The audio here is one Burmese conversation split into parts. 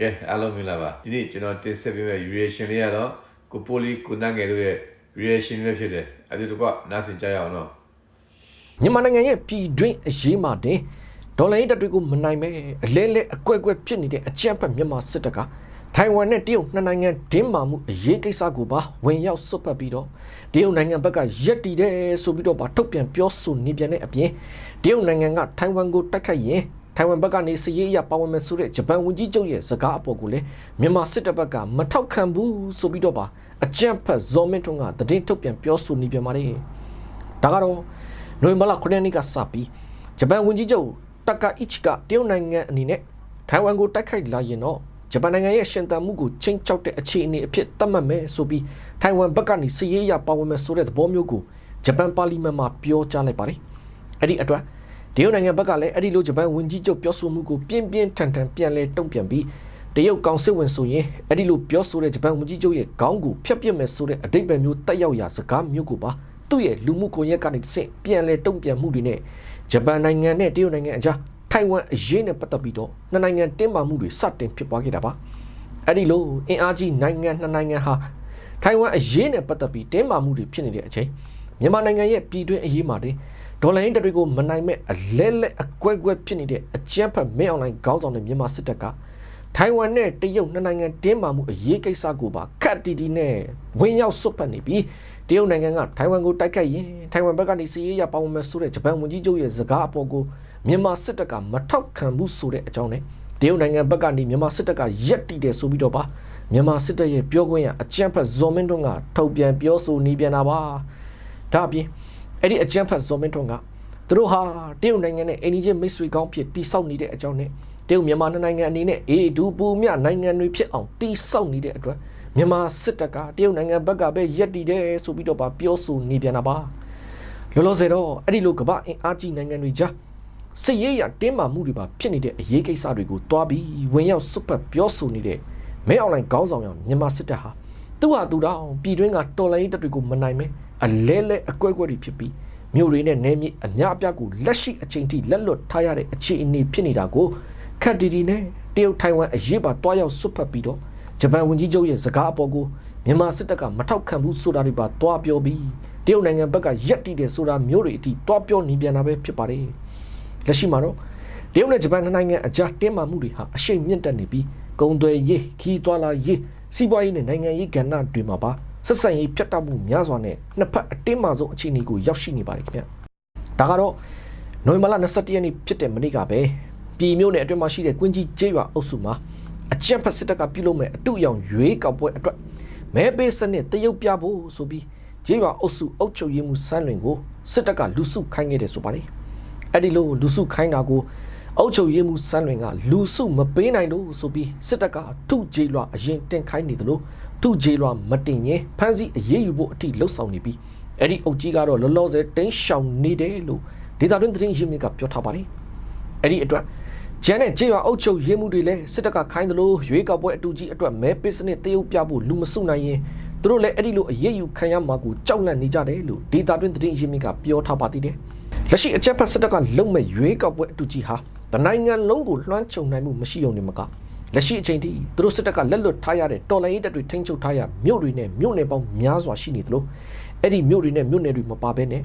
ကဲအားလုံးမင်္ဂလာပါဒီနေ့ကျွန်တော်တင်ဆက်ပေးမယ့် reaction လေးကတော့ကိုပိုလီကိုနတ်ငယ်တို့ရဲ့ reaction လေးဖြစ်တယ်အဲဒီတော့ကနားဆင်ကြရအောင်နော်မြန်မာနိုင်ငံရဲ့ပြည်တွင်းအရေးမှာတင်ဒေါ်လာရေးတပ်တွေကိုမနိုင်မဲအလဲလဲအကွက်ကွက်ဖြစ်နေတဲ့အကြမ်းဖက်မြန်မာစစ်တပ်ကထိုင်ဝမ်နဲ့တရုတ်နှစ်နိုင်ငံဒင်းမာမှုအရေးကိစ္စကိုပါဝင်ရောက်စွတ်ဖက်ပြီးတော့တရုတ်နိုင်ငံဘက်ကရက်တီတယ်ဆိုပြီးတော့ပါထုတ်ပြန်ပြောဆိုနေပြန်တဲ့အပြင်တရုတ်နိုင်ငံကထိုင်ဝမ်ကိုတိုက်ခိုက်ရင် ထိုင်ဝမ်ဘက်ကနေစည်ရေးအရပါဝင်မယ်ဆိုတဲ့ဂျပန်ဝန်ကြီးချုပ်ရဲ့စကားအပေါ်ကိုလည်းမြန်မာစစ်တပ်ဘက်ကမထောက်ခံဘူးဆိုပြီးတော့ပါအကြမ်းဖက်ဇော်မင်းထွန်းကသတင်းထုတ်ပြန်ပြောဆိုနေပြန်ပါတယ်ဒါကတော့နိုဝင်ဘာလ9ရက်နေ့ကစပြီးဂျပန်ဝန်ကြီးချုပ်တက်ကအိချီကတရုတ်နိုင်ငံအနေနဲ့ထိုင်ဝမ်ကိုတိုက်ခိုက်လာရင်တော့ဂျပန်နိုင်ငံရဲ့ရှင်သန်မှုကိုချင်းချောက်တဲ့အခြေအနေအဖြစ်သတ်မှတ်မယ်ဆိုပြီးထိုင်ဝမ်ဘက်ကနေစည်ရေးရပါဝင်မယ်ဆိုတဲ့သဘောမျိုးကိုဂျပန်ပါလီမန်မှာပြောကြားလိုက်ပါတယ်။အဲ့ဒီအတွက် တရုတ်နိုင်ငံဘက်ကလည်းအဲ့ဒီလိုဂျပန်ဝန်ကြီးချုပ်ပြောဆိုမှုကိုပြင်းပြင်းထန်ထန်ပြန်လဲတုံ့ပြန်ပြီးတရုတ်ကောင်စစ်ဝင်ဆိုရင်အဲ့ဒီလိုပြောဆိုတဲ့ဂျပန်ဝန်ကြီးချုပ်ရဲ့ခေါင်းကိုဖျက်ပစ်မယ်ဆိုတဲ့အတိတ်ပဲမျိုးတက်ရောက်ရာစကားမျိုးကိုပါသူ့ရဲ့လူမှုကွန်ရက်ကနေတစ်ဆင့်ပြန်လဲတုံ့ပြန်မှုတွေနဲ့ဂျပန်နိုင်ငံနဲ့တရုတ်နိုင်ငံအကြားထိုင်ဝမ်အရေးနဲ့ပတ်သက်ပြီးတော့နှစ်နိုင်ငံတင်းမာမှုတွေစတင်ဖြစ်ပွားခဲ့တာပါအဲ့ဒီလိုအင်အားကြီးနိုင်ငံနှစ်နိုင်ငံဟာထိုင်ဝမ်အရေးနဲ့ပတ်သက်ပြီးတင်းမာမှုတွေဖြစ်နေတဲ့အချိန်မြန်မာနိုင်ငံရဲ့ပြည်တွင်းအရေးမှာတင် ဒေါ်လာရင်းတတွေကိုမနိုင်မဲ့အလဲလဲအကွဲကွဲဖြစ်နေတဲ့အကြမ်းဖက်မဲအွန်လိုင်းခေါင်းဆောင်တဲ့မြန်မာစစ်တပ်ကထိုင်ဝမ်နဲ့တရုတ်နှစ်နိုင်ငံတင်းမာမှုအရေးကိစ္စကိုပါခက်တီတီနဲ့ဝင်ရောက်စွတ်ဖက်နေပြီးတရုတ်နိုင်ငံကထိုင်ဝမ်ကိုတိုက်ခိုက်ရင်ထိုင်ဝမ်ဘက်ကနေစီးရေးရပါဝင်မယ်ဆိုတဲ့ဂျပန်ဝန်ကြီးချုပ်ရဲ့စကားအပေါ်ကိုမြန်မာစစ်တပ်ကမထောက်ခံဘူးဆိုတဲ့အကြောင်းနဲ့တရုတ်နိုင်ငံဘက်ကနေမြန်မာစစ်တပ်ကရက်တီတယ်ဆိုပြီးတော့ပါမြန်မာစစ်တပ်ရဲ့ပြောခွင့်ရအကြမ်းဖက်ဇော်မင်းတွန်းကထုတ်ပြန်ပြောဆိုနေပြန်တာပါဒါအပြင် အဲ့ဒီအကြမ်းဖက်ဇော်မင်းတွန်းကသူတို့ဟာတရုတ်နိုင်ငံနဲ့အင်ဒီဂျင်မိတ်ဆွေကောင်းဖြစ်တိဆောက်နေတဲ့အကြောင်းနဲ့တရုတ်မြန်မာနှစ်နိုင်ငံအနေနဲ့အေးဒူပူမြနိုင်ငံတွေဖြစ်အောင်တိဆောက်နေတဲ့အတွက်မြန်မာစစ်တပ်ကတရုတ်နိုင်ငံဘက်ကပဲရက်တီတယ်ဆိုပြီးတော့ပါပြောဆိုနေပြန်တာပါလောလောဆယ်တော့အဲ့ဒီလိုကမ္ဘာအင်အားကြီးနိုင်ငံတွေကြားစစ်ရေးရတင်းမာမှုတွေပါဖြစ်နေတဲ့အရေးကိစ္စတွေကိုတွားပြီးဝင်ရောက်စွတ်ပတ်ပြောဆိုနေတဲ့မဲအွန်လိုင်းခေါင်းဆောင်ရောမြန်မာစစ်တပ်ဟာ သူ့ဟာသူတောင်ပြည်တွင်းကတော်လိုင်းတပ်တွေကိုမနိုင်မဲအလဲလဲအကွဲကွဲတွေဖြစ်ပြီးမြို့တွေနဲ့နယ်မြေအများအပြားကိုလက်ရှိအချိန်ထိလက်လွတ်ထားရတဲ့အခြေအနေဖြစ်နေတာကိုခက်တီတီနဲ့တရုတ်ထိုင်ဝမ်အရေးပါတွားရောက်စွတ်ဖက်ပြီးတော့ဂျပန်ဝန်ကြီးချုပ်ရဲ့စကားအပေါ်ကိုမြန်မာစစ်တပ်ကမထောက်ခံဘူးဆိုတာတွေပါတွားပြောပြီးတရုတ်နိုင်ငံဘက်ကရက်တီတယ်ဆိုတာမျိုးတွေအထိတွားပြောနေပြန်တာပဲဖြစ်ပါတယ်လက်ရှိမှာတော့တရုတ်နဲ့ဂျပန်နှစ်နိုင်ငံအကြားတင်းမာမှုတွေဟာအရှိန်မြင့်တက်နေပြီးကုန်သွယ်ရေးခီးသွွာလာရေး စီးပွားရေးနဲ့နိုင်ငံရေးကဏ္ဍတွေမှာပါဆက်ဆံရေးပြတ်တောက်မှုများစွာနဲ့နှစ်ဖက်အတင်းမာဆုံးအခြေအနေကိုရောက်ရှိနေပါတယ်ခင်ဗျဒါကတော့နိုဝင်ဘာလ21ရက်နေ့ဖြစ်တဲ့မနေ့ကပဲပြည်မြို့နယ်အတွင်းမှာရှိတဲ့ကွင်းကြီးကျေးရွာအုပ်စုမှာအကြက်ဖက်စစ်တပ်ကပြုလုပ်မဲ့အတုအယောင်ရွေးကောက်ပွဲအတွက်မဲပေးစနစ်တရုတ်ပြဖို့ဆိုပြီးကျေးရွာအုပ်စုအုပ်ချုပ်ရေးမှုစမ်းလွင်ကိုစစ်တပ်ကလူစုခိုင်းခဲ့တယ်ဆိုပါတယ်အဲ့ဒီလိုလူစုခိုင်းတာကို အုပ်ချုပ်ရေးမှုစမ်းလွင်ကလူစုမပေးနိုင်လို့ဆိုပြီးစစ်တပ်ကထုကျေးလွာအရင်တင်ခိုင်းနေတယ်လို့ထုကျေးလွာမတင်ရင်ဖမ်းဆီးအရေးယူဖို့အထိလှုပ်ဆောင်နေပြီးအဲ့ဒီအုပ်ကြီးကတော့လောလောဆယ်တင်းရှောင်နေတယ်လို့ဒေတာတွင်းသတင်းရင်းမြစ်ကပြောထားပါတယ်အဲ့ဒီအတွက်ကျန်တဲ့ကြေးရွာအုပ်ချုပ်ရေးမှုတွေလည်းစစ်တပ်ကခိုင်းသလိုရွေးကောက်ပွဲအတူကြီးအတွက်မဲပစ္စနစ်တရုပ်ပြဖို့လူမစုနိုင်ရင်သူတို့လည်းအဲ့ဒီလိုအရေးယူခံရမှာကိုကြောက်လန့်နေကြတယ်လို့ဒေတာတွင်းသတင်းရင်းမြစ်ကပြောထားပါသေးတယ်လက်ရှိအချက်ဖက်စစ်တပ်ကလုံမဲ့ရွေးကောက်ပွဲအတူကြီးဟာ တနိုင်ငံလုံးကိုလွှမ်းခြုံနိုင်မှုမရှိုံနေမှာကလက်ရှိအချိန်ထိသူတို့စစ်တပ်ကလက်လွတ်ထားရတဲ့တော်လိုင်းရေးတပ်တွေထိန်းချုပ်ထားရမြို့တွေနဲ့မြို့နယ်ပေါင်းများစွာရှိနေသလိုအဲ့ဒီမြို့တွေနဲ့မြို့နယ်တွေမပါဘဲနဲ့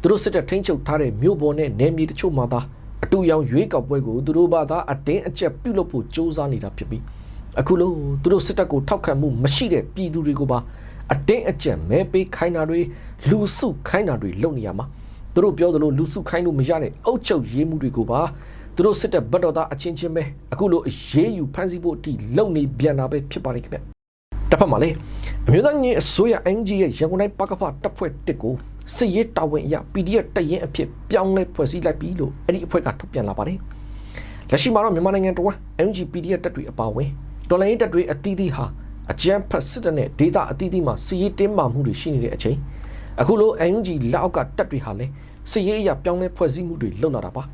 သူတို့စစ်တပ်ထိန်းချုပ်ထားတဲ့မြို့ပေါ်နဲ့နယ်မြေတချို့မှာသာအတူရောင်ရွေးကောက်ပွဲကိုသူတို့ဘာသာအတင်းအကျပ်ပြုလုပ်ဖို့စ조사နေတာဖြစ်ပြီးအခုလို့သူတို့စစ်တပ်ကိုထောက်ခံမှုမရှိတဲ့ပြည်သူတွေကိုပါအတင်းအကျပ်မဲပေးခိုင်းတာတွေလူစုခိုင်းတာတွေလုပ်နေရမှာသူတို့ပြောသလိုလူစုခိုင်းလို့မရတဲ့အုတ်ချုပ်ရေးမှုတွေကိုပါ သူတို့စစ်တပ်ဘတ်တော်သားအချင်းချင်းပဲအခုလိုအရေးယူဖမ်းဆီးဖို့အထိလုပ်နေပြန်တာပဲဖြစ်ပါလိမ့်ခင်ဗျတစ်ဖက်မှာလေအမျိုးသားညီအစိုးရ NG ရဲ့ရန်ကုန်တိုင်းပကဖတပ်ဖွဲ့တစ်ကိုစစ်ရေးတာဝန်အရ PDF တရင်အဖြစ်ပြောင်းလဲဖွဲ့စည်းလိုက်ပြီလို့အဲ့ဒီအဖွဲ့ကထုတ်ပြန်လာပါတယ်လက်ရှိမှာတော့မြန်မာနိုင်ငံတော် NG PDF တပ်တွေအပါအဝင်တော်လိုင်းတပ်တွေအသီးသီးဟာအကြမ်းဖက်စစ်တပ်နဲ့ဒေတာအသီးသီးမှာစစ်ရေးတင်းမာမှုတွေရှိနေတဲ့အချိန်အခုလို NG လက်အောက်ကတပ်တွေဟာလည်းစစ်ရေးအရပြောင်းလဲဖွဲ့စည်းမှုတွေလုပ်လာတာပါ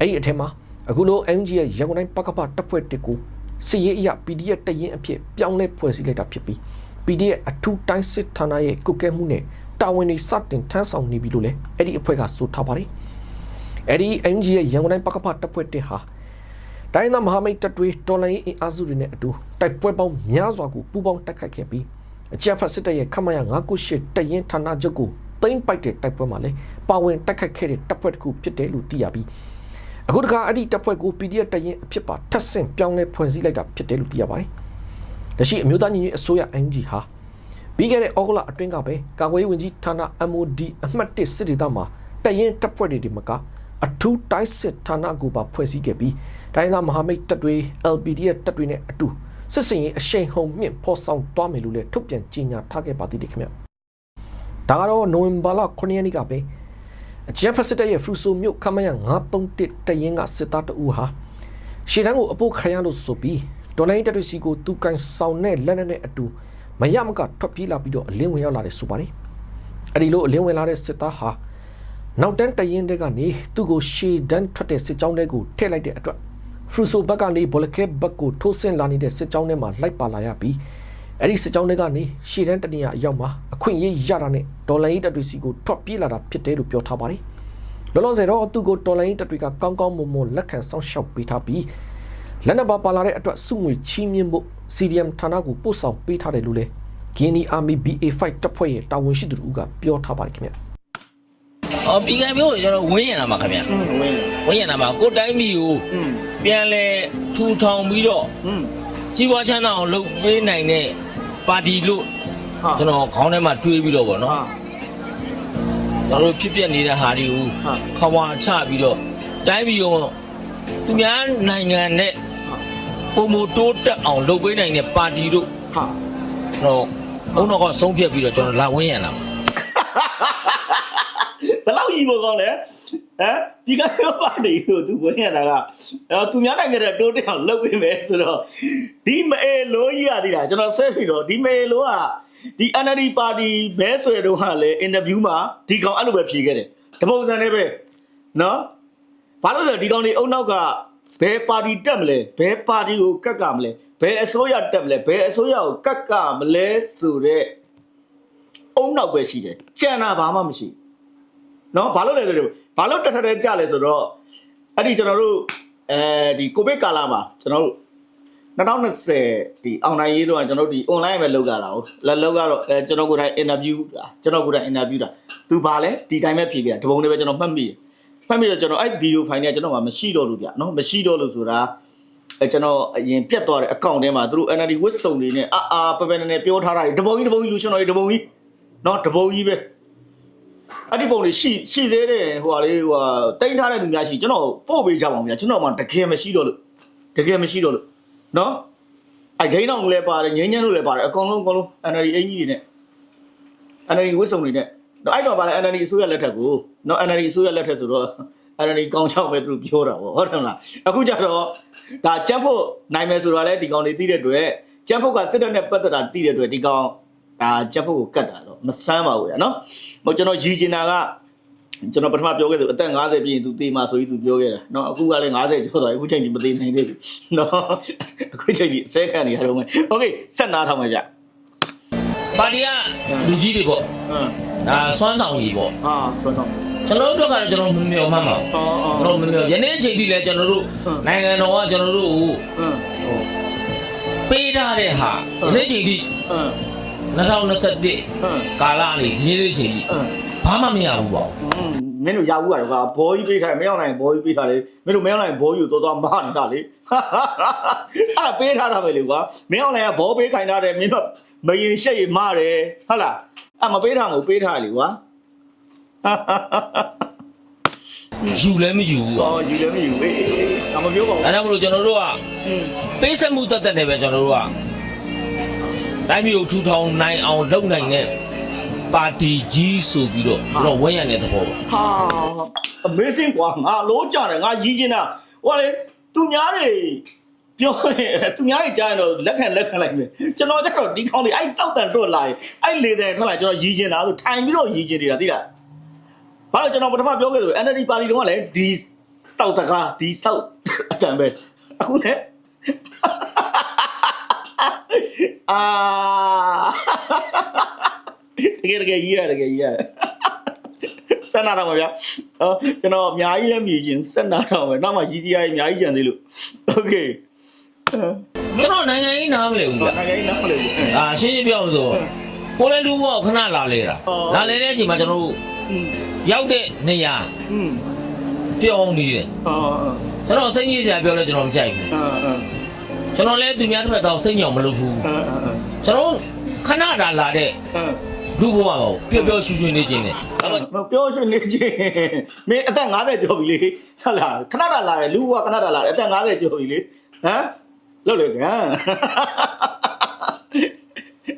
အဲ့ဒီအထက်မှာအခုလို NG ရဲ့ရန်ကုန်တိုင်းပကဖတပ်ဖွဲ့တစ်ကိုစစ်ရေးအရ PDF တရင်အဖြစ်ပြောင်းလဲဖွဲ့စည်းလိုက်တာဖြစ်ပြီး PDF အထူးတိုင်းစစ်ဌာနရဲ့ကုကဲမှုနဲ့တာဝန်တွေစတင်ထမ်းဆောင်နေပြီလို့လည်းအဲ့ဒီအဖွဲ့ကဆိုထားပါတယ်အဲ့ဒီ NG ရဲ့ရန်ကုန်တိုင်းပကဖတပ်ဖွဲ့တစ်ဟာတိုင်းသားမဟာမိတ်တပ်တွေတော်လိုင်းအင်အားစုတွေနဲ့အတူတိုက်ပွဲပေါင်းများစွာကိုပူးပေါင်းတိုက်ခိုက်ခဲ့ပြီးအကြမ်းဖက်စစ်တပ်ရဲ့ခမရ998တရင်ဌာနချုပ်ကိုသိမ်းပိုက်တဲ့တိုက်ပွဲမှာလည်းပါဝင်တိုက်ခိုက်ခဲ့တဲ့တပ်ဖွဲ့တစ်ခုဖြစ်တယ်လို့သိရပြီး အခုတခါအဲ့ဒီတပ်ဖွဲ့ကို PDF တရင်အဖြစ်ပါထပ်ဆင့်ပြောင်းလဲဖွဲ့စည်းလိုက်တာဖြစ်တယ်လို့သိရပါတယ်။လက်ရှိအမျိုးသားညီညွတ်ရေးအစိုးရ NG ဟာပြီးခဲ့တဲ့ဩဂုတ်လအတွင်းကပဲကာကွယ်ရေးဝန်ကြီးဌာန MOD အမှတ်1စစ်ဒေသမှာတရင်တပ်ဖွဲ့တွေဒီမကအထူးတိုက်စစ်ဌာနကိုပါဖွဲ့စည်းခဲ့ပြီးတိုင်းသားမဟာမိတ်တပ်တွေ LPDF တပ်တွေနဲ့အတူစစ်စင်ရေးအရှိန်ဟုန်မြင့်ဖော်ဆောင်သွားမယ်လို့လည်းထုတ်ပြန်ကြေညာထားခဲ့ပါသေးတယ်ခင်ဗျ။ဒါကတော့နိုဝင်ဘာလ9ရက်နေ့ကပဲ အကြမ်းဖက်စစ်တပ်ရဲ့ဖရူဆိုမြို့ခမရ931တရင်ကစစ်သားတအူဟာရှေ့တန်းကိုအပုတ်ခံရလို့ဆိုပြီးဒေါ်လာရင်းတပ်တွေစီကိုသူကန်ဆောင်တဲ့လက်နက်နဲ့အတူမရမကထွက်ပြေးလာပြီးတော့အလင်းဝင်ရောက်လာတယ်ဆိုပါတယ်။အဲဒီလိုအလင်းဝင်လာတဲ့စစ်သားဟာနောက်တန်းတရင်တဲ့ကနေသူ့ကိုရှေ့တန်းထွက်တဲ့စစ်ကြောင်းတွေကိုထည့်လိုက်တဲ့အတွက်ဖရူဆိုဘက်ကနေဘောလကဲဘက်ကိုထိုးဆင်းလာနေတဲ့စစ်ကြောင်းတွေမှာလိုက်ပါလာရပြီး အဲ့ဒီစစ်ကြောင်းတွေကနေရှေ့တန်းတနေရာအရောက်မှာအခွင့်အရေးရတာနဲ့ဒေါ်လာရေးတပ်တွေစီကိုထွက်ပြေးလာတာဖြစ်တယ်လို့ပြောထားပါတယ်။လောလောဆယ်တော့သူ့ကိုဒေါ်လာရေးတပ်တွေကကောင်းကောင်းမွန်မွန်လက်ခံစောင့်ရှောက်ပေးထားပြီးလက်နက်ပါပါလာတဲ့အတွက်စုငွေချီးမြှင့်ဖို့ CDM ဌာနကိုပို့ဆောင်ပေးထားတယ်လို့လည်း Guinea Army BA5 တပ်ဖွဲ့ရဲ့တာဝန်ရှိသူတို့ကပြောထားပါတယ်ခင်ဗျာ။အော်ပြီးကမျိုးကျွန်တော်ဝင်းရတာပါခင်ဗျာ။ဝင်းရတာပါကိုတိုင်းမီကိုပြန်လဲထူထောင်ပြီးတော့ကြီးပွားချမ်းသာအောင်လုပ်ပေးနိုင်တဲ့ ပါတီလို့ဟာကျွန်တော်ခေါင်းထဲမှာတွေးပြီးတော့ဗောနော်ဟာ ကျွန်တော်တို့ဖြစ်ပျက်နေတဲ့ဟာတွေကိုဟာခွာဝါချပြီးတော့တိုင်းပြည်ကိုသူများနိုင်ငံနဲ့ပုံမတိုးတက်အောင်လုပ်ပေးနိုင်တဲ့ပါတီတို့ဟာတော့ဘုံတော့ကဆုံးဖြတ်ပြီးတော့ကျွန်တော်လာဝင်းရတာပါ ဘယ်လောက်ကြီးဖို့ကောင်းလဲ ဟမ်ဒီကရောပါတီကိုသူဝင်ရတာကအဲသူများနိုင်ငံတဲ့တိုးတက်အောင်လုပ်ပေးမယ်ဆိုတော့ဒီမဲလို့ကြီးရသေးတာကျွန်တော်ဆက်ပြီးတော့ဒီမဲလို့ကဒီ NLD ပါတီဘဲဆွဲတော့ဟာလေအင်တာဗျူးမှာဒီကောင်အဲ့လိုပဲဖြေခဲ့တယ်တပုံစံနဲ့ပဲနော်ဘာလို့လဲဒီကောင်ဒီအုံနောက်ကဘယ်ပါတီတက်မလဲဘယ်ပါတီကိုကတ်ကမလဲဘယ်အစိုးရတက်မလဲဘယ်အစိုးရကိုကတ်ကမလဲဆိုတော့အုံနောက်ပဲရှိတယ်ကြံတာဘာမှမရှိဘူးနော်ဘာလို့လဲဆိုတော့ ဘာလို့တက်ထက်တဲ့ကြလဲဆိုတော့အဲ့ဒီကျွန်တော်တို့အဲဒီကိုဗစ်ကာလမှာကျွန်တော်တို့2020ဒီအွန်လိုင်းရေးတော့ကျွန်တော်တို့ဒီ online ပဲလုပ်ကြတာဟုတ်လက်လောက်ကတော့အဲကျွန်တော်ကိုယ်တိုင် interview တာကျွန်တော်ကိုယ်တိုင် interview တာသူဘာလဲဒီတိုင်းပဲဖြေခဲ့တာဒီပုံတွေပဲကျွန်တော်မှတ်မိတယ်မှတ်မိတော့ကျွန်တော်အဲ့ video file เนี่ยကျွန်တော်မှမရှိတော့လို့ဗျနော်မရှိတော့လို့ဆိုတာအဲကျွန်တော်အရင်ပြတ်သွားတဲ့ account ထဲမှာသူတို့ NLD ဝစ်စုံတွေနဲ့အာအာပပနဲ့ပြောထားတာဒီတပုံကြီးတပုံကြီးလူရှင်တော်ကြီးတပုံကြီးနော်တပုံကြီးပဲ အဲ့ဒီပုံတွေရှိရှိသေးတယ်ဟိုဟာလေးဟိုဟာတိမ့်ထားတဲ့သူများရှိကျွန်တော်ပို့ပေးကြပါဦးဗျာကျွန်တော်မှတကယ်မရှိတော့လို့တကယ်မရှိတော့လို့နော်အဲ့ဂိမ်းအောင်လည်းပါတယ်ငင်းညမ်းလို့လည်းပါတယ်အကုန်လုံးအကုန်လုံး NLD အင်ကြီးတွေနဲ့ NLD ဝစ်စုံတွေနဲ့နော်အဲ့တော့ပါလေ NLD အစိုးရလက်ထက်ကိုနော် NLD အစိုးရလက်ထက်ဆိုတော့ NLD ကောင်းချောက်ပဲသူတို့ပြောတာပေါ့ဟုတ်တယ်မလားအခုကျတော့ဒါကြက်ဖို့နိုင်မယ်ဆိုတော့လေဒီကောင်တွေသိတဲ့အတွက်ကြက်ဖို့ကစစ်တပ်နဲ့ပတ်သက်တာသိတဲ့အတွက်ဒီကောင်ဒါကြက်ဖို့ကိုကတ်တာတော့ မဆန်းပါဘူးရနော်ဟိုကျွန်တော်ရည်ကျင်တာက ကျွန်တော်ပထမပြောခဲ့ဆိုအသက်50ပြည့်ရင် तू သေမှာဆိုပြီး तू ပြောခဲ့တာเนาะအခုကလည်း50ကျော်သွားပြီအခုချိန်ကြီးမသေနိုင်သေးဘူးเนาะအခုချိန်ကြီးအစဲခံနေရတော့မယ်โอเคဆက်နားထောင်မယ်ဗျ ပါတီကလူကြီးတွေပေါ့ ဟမ် ဒါစွမ်းဆောင်ကြီးပေါ့ ဟာဆွမ်းဆောင် ကျွန်တော်တို့ကတော့ကျွန်တော်မမျှော်မှန်းပါဘူး အော်အော် ကျွန်တော်မမျှော်ယနေ့အချိန်ထိလည်းကျွန်တော်တို့ ဟုတ် နိုင်ငံတော်ကကျွန်တော်တို့ကို ဟမ် ဟိုပေးထားတဲ့ဟာ ဟုတ် ယနေ့အချိန်ထိ ဟမ် 2021ကာလနေရေးရေးချိန်ကြီးဘာမှမရဘူးပေါ့မင်းတို့ရဘူးကတော့ဘောကြီးပေးထားမင်းအောင်နိုင်ဘောကြီးပေးထားလေမင်းတို့မင်းအောင်နိုင်ဘောကြီးကိုသွားသွားမနေတာလေအဲ့ဒါပေးထားတာပဲလေကွာမင်းအောင်နိုင်ကဘောပေးခိုင်းထားတယ်မင်းတို့မရင်ရှက်ရမတယ်ဟုတ်လားအဲ့မပေးထားဘူးပေးထားလေကွာယူလည်းမယူဘူး။အော်ယူလည်းမယူဘူး။အေးအေး။ဒါမပြောပါဘူး။အဲ့ဒါမလို့ကျွန်တော်တို့ကပေးဆက်မှုတတ်တဲ့နယ်ပဲကျွန်တော်တို့က တိုင်းပြည်ကိုထူထောင်နိုင်အောင်လုပ်နိုင်တဲ့ပါတီကြီးဆိုပြီးတော့ကျွန်တော်ဝန်းရံတဲ့သဘောပေါ့ဟာ amazing ကွာငါလို့ကြတယ်ငါရီးချင်းတာဟိုကလေသူများတွေပြောတယ်သူများတွေကြားရင်တော့လက်ခံလက်ခံလိုက်မယ်ကျွန်တော်ကျတော့ဒီကောင်းလေးအဲ့စောက်တန်တွတ်လာရင်အဲ့လေတဲ့ထွက်လာကျွန်တော်ရီးချင်းတာဆိုထိုင်ပြီးတော့ရီးချင်းနေတာသိလားဘာလို့ကျွန်တော်ပထမပြောခဲ့ဆို NLD ပါတီတုန်းကလည်းဒီစောက်တကားဒီစောက်အတန်ပဲအခုလည်း အာတကယ်တကယ်ကြီးရတကယ်ကြီးရတယ် ဆက်နာတော့မှာဗျာအော်ကျွန်တော်အများကြီးလည်းမြည်ချင်းဆက်နာတော့မယ်နောက်မှရည်စရာကြီးအများကြီးကြံသေးလို့โอ เค ကျွန်တော်နိုင်ငံရေးနားမလဲဘူးဗျ နိုင်ငံရေးနားမလဲဘူး အာရှင်းရှင်းပြောလို့ဆိုကိုလည်းလူဘောခဏလာလေတာ အော် လာလေတဲ့အချိန်မှာကျွန်တော်တို့ อืม ရောက်တဲ့နေရာ อืม ပြောင်းနေတယ် อ๋อ ကျွန်တော်စိတ်ကြီးစရာပြောလဲကျွန်တော်မကြိုက်ဘူး อ่าอ่า ကျွန်တော်လည်းသူများတစ်ဖက်တော့စိတ်ညောင်မလုပ်ဘူးကျွန်တော်ခဏတာလာတဲ့လူဘဝကိုပျော်ပျော်ရွှင်ရွှင်နေခြင်းနဲ့အဲ့တော့ပျော်ရွှင်နေခြင်းမင်းအသက်50ကျော်ပြီလေဟုတ်လားခဏတာလာတယ်လူဘဝခဏတာလာတယ်အသက်50ကျော်ပြီလေဟမ်လောက်လေကွာ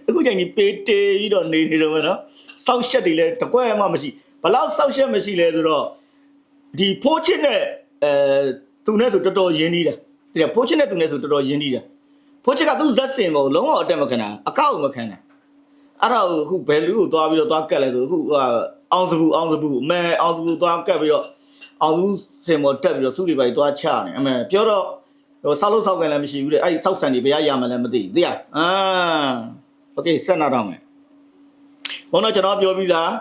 အခုချိန်ကြီးပေတေပြီးတော့နေနေတော့ပဲနော်စောက်ရှက်တွေလည်းတကွက်မှမရှိဘလောက်စောက်ရှက်မရှိလဲဆိုတော့ဒီဖိုးချစ်နဲ့အဲသူနဲ့ဆိုတော်တော်ရင်းနေတာ ဒီဖိုးချစ်နဲ့သူနဲ့ဆိုတော်တော်ရင်းနှီးတာဖိုးချစ်ကသူ့ဇက်စင်ပေါ်လုံးဝအတက်မခံတာအကောက်မခံတာ အဲ့ဒါကိုအခုဘယ်လူကိုသွားပြီးတော့သွားကတ်လဲဆိုအခုဟာအောင်စဘူးအောင်စဘူးအမဲအောင်စဘူးသွားကတ်ပြီးတော့အောင်စဘူးစင်ပေါ်တက်ပြီးတော့စုတွေပါသွားချနေအမဲပြောတော့ဟိုဆောက်လို့ဆောက်ကန်လည်းမရှိဘူးတဲ့အဲ့ဒီဆောက်ဆန်တွေဘယ်ရရမှလည်းမသိဘူးသိရအာโอเคဆက်နာတော့မယ်ဘုန်းတော်ကျွန်တော်ပြောပြီးသား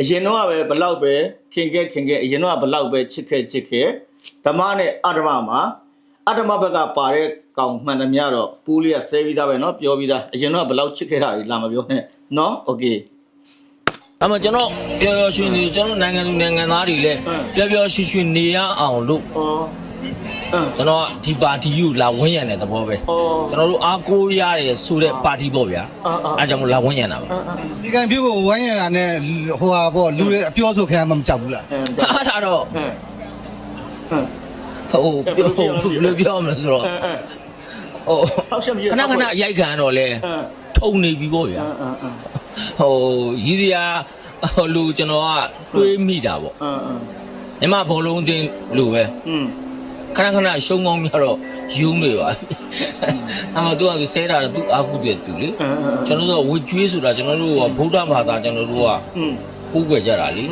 အရင်တော့ကပဲဘလောက်ပဲခင်ခဲ့ခင်ခဲ့အရင်တော့ကဘလောက်ပဲချစ်ခဲ့ချစ်ခဲ့ဓမ္မနဲ့အတ္တမမှာ အတ္တမဘက်ကပါတဲ့ကောင်မှန်သမျှတော့ပူးလေးကဆဲပြီးသားပဲเนาะပြောပြီးသားအရင်တော့ကဘလောက်ချစ်ခဲ့တာကြီးလာမပြောနဲ့เนาะโอเค ဒါမှကျွန်တော်ပျော်ပျော်ရွှင်ရွှင်နေကျွန်တော်နိုင်ငံသူနိုင်ငံသားတွေလည်း ဟမ် ပျော်ပျော်ရွှင်ရွှင်နေရအောင်လို့ ဩအင်း ကျွန်တော်ဒီပါတီကိုလာဝန်းရံတဲ့သဘောပဲ ဩ ကျွန်တော်တို့အားကိုးရတယ်ဆိုတဲ့ပါတီပေါ့ဗျာ အာအာ အဲဒါကြောင့်မို့လာဝန်းရံတာပါ ဒီကံပြုတ်ကိုဝိုင်းရတာနဲ့ဟိုဟာပေါ့လူတွေအပြောဆိုခံမှမကြောက်ဘူးလား အင်း အဲ့ဒါတော့ ဟိုပြောဟိုဘယ်လိုပြောမလဲဆိုတော့ဟိုခဏခဏရိုက်ခံတော့လဲထုံနေပြီပေါ့ဗျာဟိုရည်စရာဟိုလူကျွန်တော်ကတွေးမိတာပေါ့ညီမဘောလုံးတင်လူပဲခဏခဏရှုံးကောင်းများတော့ယူးနေပါအမတို့ကသူဆဲတာတော့သူအာကုတဲ့သူလေကျွန်တော်တို့ကဝွကျွေးဆိုတာကျွန်တော်တို့ကဗုဒ္ဓဘာသာကျွန်တော်တို့ကကိုးကွယ်ကြတာလေ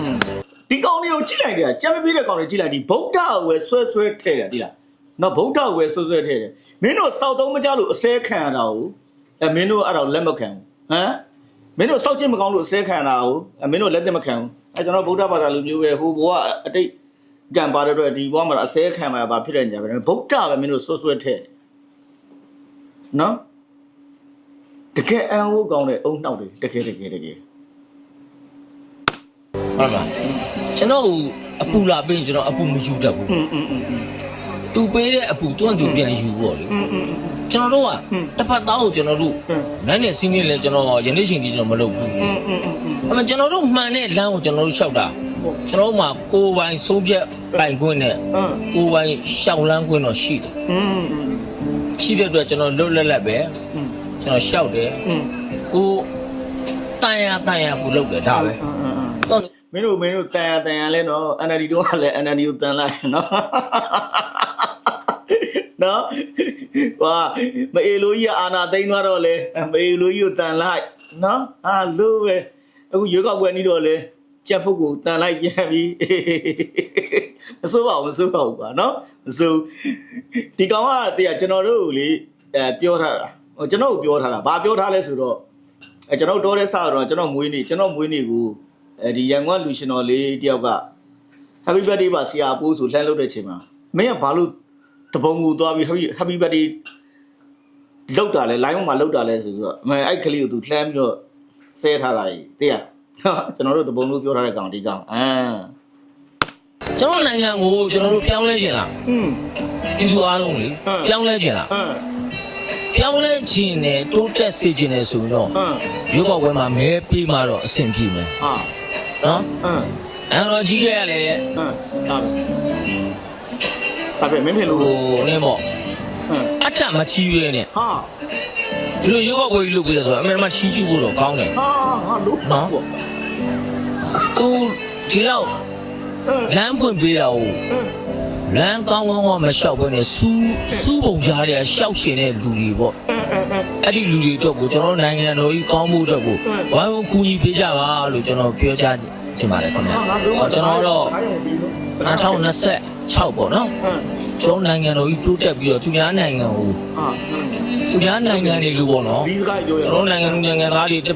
ဒီကောင်လေးကိုကြည့်လိုက်တယ်ကြမ်းမပြီးတဲ့ကောင်လေးကြည့်လိုက်ဒီဗုဒ္ဓကိုပဲဆွဲဆွဲထည့်တယ်ဒီလားနော်ဗုဒ္ဓကိုပဲဆွဲဆွဲထည့်တယ်မင်းတို့စောက်သုံးမကြလို့အစဲခံရတာကိုအဲမင်းတို့အဲ့ဒါကိုလက်မခံဘူးဟမ်မင်းတို့စောက်ချင်းမကောင်းလို့အစဲခံရတာကိုအဲမင်းတို့လက်သက်မခံဘူးအဲကျွန်တော်ဗုဒ္ဓဘာသာလူမျိုးပဲဟိုဘဝအတိတ်ကံပါတဲ့အတွက်ဒီဘဝမှာတော့အစဲခံမှာပါဖြစ်တဲ့ညာပဲဗုဒ္ဓပဲမင်းတို့ဆွဲဆွဲထည့်တယ်နော်တကယ်အံ့ဩကောင်းတဲ့အုံနှောက်တွေတကယ်တကယ်တကယ်ဟုတ်လား ကျွန်တော်အပူလာပြင်ကျွန်တော်အပူမယူတတ်ဘူး อืมอืมอืมอืม သူပေးတဲ့အပူသူကသူပြန်ယူပေါ့လေ อืมอืม ကျွန်တော်တို့က อืม တစ်ဖက်သားကိုကျွန်တော်တို့ อืม နိုင်နဲ့စီးနေလဲကျွန်တော်ယနေ့ချိန်ကြီးကျွန်တော်မလုပ်ဘူး อืมอืมอืมอืม အမှကျွန်တော်တို့မှန်တဲ့လမ်းကိုကျွန်တော်တို့လျှောက်တာကျွန်တော်တို့မှာကိုယ်ပိုင်ဆုံးဖြတ်ပိုင်ခွင့်နဲ့ อืม ကိုယ်ပိုင်ရှောက်လန်းခွင့်တော့ရှိတယ် อืมอืม ရှိတဲ့အတွက်ကျွန်တော်လွတ်လပ်လပ်ပဲ อืม ကျွန်တော်လျှောက်တယ် อืม ကိုတန်ရတန်ရကိုလုပ်တယ်ဒါပဲ อืมอืมอืม တော့ မင်းတို့မင်းတို့တန်ရတန်ရလဲနော် NLD တို့ကလည်း NLD ကိုတန်လိုက်နော်နော်ဟာမအေလိုကြီးကအာနာသိမ်းသွားတော့လေမအေလိုကြီးကိုတန်လိုက်နော်အာလို့ပဲအခုရွေးကောက်ပွဲနီးတော့လေကြက်ဖုတ်ကိုတန်လိုက်ပြန်ပြီမစိုးပါဘူးမစိုးပါဘူးကွာနော်မစိုးဒီကောင်ကတရားကျွန်တော်တို့ကိုလေအဲပြောထားတာဟိုကျွန်တော်ကိုပြောထားတာဘာပြောထားလဲဆိုတော့အဲကျွန်တော်တို့တောတဲ့ဆောက်တော့ကျွန်တော်မွေးနေ့ကျွန်တော်မွေးနေ့ကို အဲဒီရန်ကုန်ကလူရှင်တော်လေးတယောက်က Happy birthday ပါဆရာပိုးဆိုလှမ်းလုပ်တဲ့အချိန်မှာမင်းကဘာလို့တပုံကိုသွားပြီး Happy Happy birthday လောက်တာလဲ line မှာလောက်တာလဲဆိုပြီးတော့အမေအဲ့ကလေးကိုသူလှမ်းပြီးတော့ဆဲထားတာကြီးသိရကျွန်တော်တို့တပုံလို့ပြောထားတဲ့ကောင်ဒီကောင်အာကျွန်တော်နိုင်ငံကိုကျွန်တော်တို့ပြောင်းလဲခြင်းလားอืมပြည်သူအားလုံးလေဟမ်ပြောင်းလဲခြင်းလားအင်းပြောင်းလဲခြင်းနဲ့တိုးတက်စေခြင်းနဲ့ဆိုရင်တော့အင်းရုပ်ောက်ပွဲမှာမဲပြီးမှတော့အဆင်ပြေမယ်ဟာ နော်အင်းအဲ့တော့ကြီးခဲ့ရလေအင်းဒါပဲဒါပဲမင်းဖေလို့ဟိုနင်းပေါ့အင်းအတ္တမချီးရဲနဲ့ဟာဒီလိုရုပ်ောက်ပွဲကြီးလုပ်ပြီးတော့ဆိုတော့အမေမချီးကျူးဖို့တော့ကောင်းတယ်ဟာဟာလို့နော်ဟိုဒီလောက်အင်းလမ်းဖွင့်ပေးတာကိုအင်း လမ်းကောင်းကောင်းကမလျှောက်ဘဲနဲ့စူးစူးပုံကြားတဲ့ရှောက်ရှင်တဲ့လူတွေပေါ့အင်းအင်းအင်းအဲ့ဒီလူတွေအတွက်ကိုကျွန်တော်တို့နိုင်ငံတော်ကြီးကောင်းမှုအတွက်ကိုဝိုင်းဝန်းကူညီပေးကြပါလို့ကျွန်တော်ပြောကြားချင်ပါတယ်ခင်ဗျာဟောကျွန်တော်တို့2026ပေါ့နော်အင်းကျွန်တော်နိုင်ငံတော်ကြီးတိုးတက်ပြီးတော့သူများနိုင်ငံကိုဟာသူများနိုင်ငံတွေလိုပေါ့နော်ဒီစကားပြောရကျွန်တော်နိုင်ငံနိုင်ငံသားတွေတစ်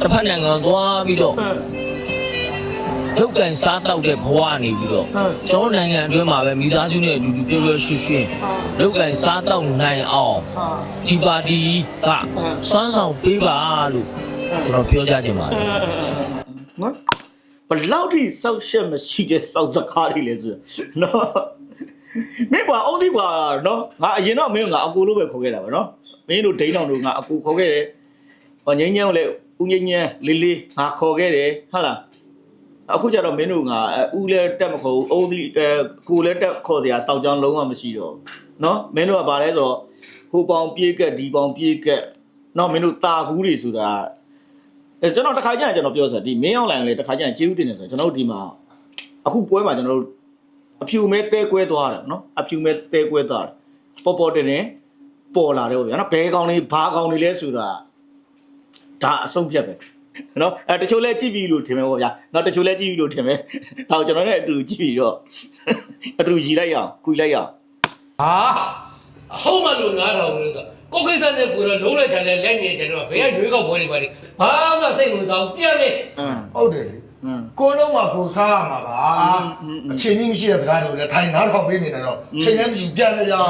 တစ်ဖက်နိုင်ငံသွားပြီးတော့အင်းတ လောက်ကန်စားတောက်တဲ့ဘဝနေပြီးတော့ကျွန်တော်နိုင်ငံအတွင်းမှာပဲမိသားစုနဲ့အတူတူပျော်ပျော်ရွှင်ရွှင်လောက်ကန်စားတောက်နိုင်အောင်ဒီပါတီကစွမ်းဆောင်ပေးပါလို့ကျွန်တော်ပြောကြချင်ပါတယ်နော်ဘလောက်ထိစောက်ရှက်မရှိတဲ့စောက်စကားတွေလဲဆိုတော့နော်မင်းကွာအုံးဒီကွာနော်ငါအရင်တော့မင်းကငါအကူလို့ပဲခေါ်ခဲ့တာပဲနော်မင်းတို့ဒိန်းတော်တို့ငါအကူခေါ်ခဲ့တယ်ဟောငင်းငင်းကိုလည်းဦးငင်းငင်းလေးလေးငါခေါ်ခဲ့တယ်ဟုတ်လား အခုကျတော့မင်းတို့ငါဦးလည်းတက်မခေါ်ဘူးအုံးဒီအဲကိုလည်းတက်ခေါ်စရာစောက်ကြောင်းလုံးဝမရှိတော့နော်မင်းတို့ကဘာလဲဆိုတော့ဟိုပေါင်ပြေးကက်ဒီပေါင်ပြေးကက်နော်မင်းတို့တာကူးတွေဆိုတာအဲကျွန်တော်တစ်ခါကျရင်ကျွန်တော်ပြောဆိုဒီမင်းအောင်လိုင်းလေတစ်ခါကျရင်ကျေးဇူးတင်တယ်ဆိုတော့ကျွန်တော်တို့ဒီမှာအခုပွဲမှာကျွန်တော်တို့အဖြူမဲတဲကွဲသွားတယ်နော်အဖြူမဲတဲကွဲသွားတယ်ပေါ်ပေါ်တင်တင်ပေါ်လာတယ်ဗျာနော်ဘဲကောင်းလေးဘာကောင်းလေးလဲဆိုတာဒါအဆုံးဖြတ်ပဲ နော်အဲတချို့လဲကြည့်ပြီလို့ထင်မယ်ပေါ့ဗျာနောက်တချို့လဲကြည့်ပြီလို့ထင်မယ်ဒါကိုကျွန်တော်လည်းအတူတူကြည့်ပြီးတော့အတူတူရီလိုက်ရအောင်ကုလိုက်ရအောင်ဟာဟုတ်မှလို့9000လို့ဆိုကိုကိစ္စနဲ့ကိုတော့လုံးလိုက်တယ်လက်ငယ်တယ်တော့ဘယ်ကရွေးကောက်ပွဲတွေပါလိဘာမှစိတ်ဝင်စားဘူးပြက်လေဟုတ်တယ်လေကိုလုံးကကိုစားရမှာပါအချိန်ကြီးမရှိတဲ့စကားတွေလည်းထိုင်နားတစ်ခေါက်ပေးနေတယ်တော့ချိန်လည်းမရှိပြန်လည်းပြော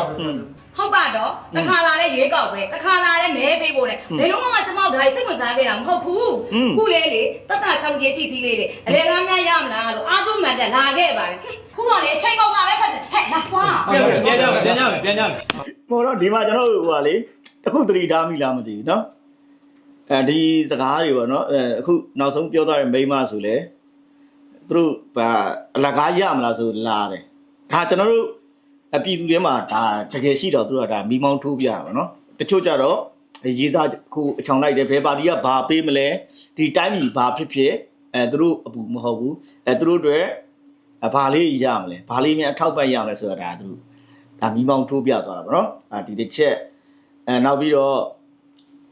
ဟုတ်ပါတော့တခါလာလဲရွေးကောက်ပဲတခါလာလဲမဲပေးဖို့နဲ့ဘယ်တော့မှကျမတို့ဒါစိတ်ဝင်စားခဲ့တာမဟုတ်ဘူးခုလေလေတတ်တာချောင်းကြီးပစ္စည်းလေးတွေအလဲကားများရမလားလို့အာသုမှန်တက်လာခဲ့ပါတယ်ခုတော့လေအချိန်ကောင်းတာပဲဖတ်တယ်ဟဲ့လာကွာ ပြန်ပြန်ကြမယ်ပြန်ကြမယ်ပြန်ကြမယ် ဟိုတော့ဒီမှာကျွန်တော်တို့ဟိုကလေတခုသတိထားမိလားမသိဘူးเนาะအဲဒီစကားတွေပေါ့เนาะအဲအခုနောက်ဆုံးပြောသွားတဲ့မိန်းမဆိုလေသူတို့ဘာအလကားရမလားဆိုလာတယ်ဒါကျွန်တော်တို့ အပြည်သူတွေမှာဒါတကယ်ရှိတော့သူတို့ကဒါမိမောင်းထိုးပြရပါနော်တချို့ကြတော့ရေးသားခုအချောင်လိုက်တယ်ဘယ်ပါတီကဘာပေးမလဲဒီတိုင်းပြည်ဘာဖြစ်ဖြစ်အဲသူတို့အပူမဟုတ်ဘူးအဲသူတို့တွေဘာလေးရမလဲဘာလေးများအထောက်ပံ့ရမလဲဆိုတာဒါသူတို့ဒါမိမောင်းထိုးပြသွားတာပေါ့နော်အာဒီတစ်ချက်အဲနောက်ပြီးတော့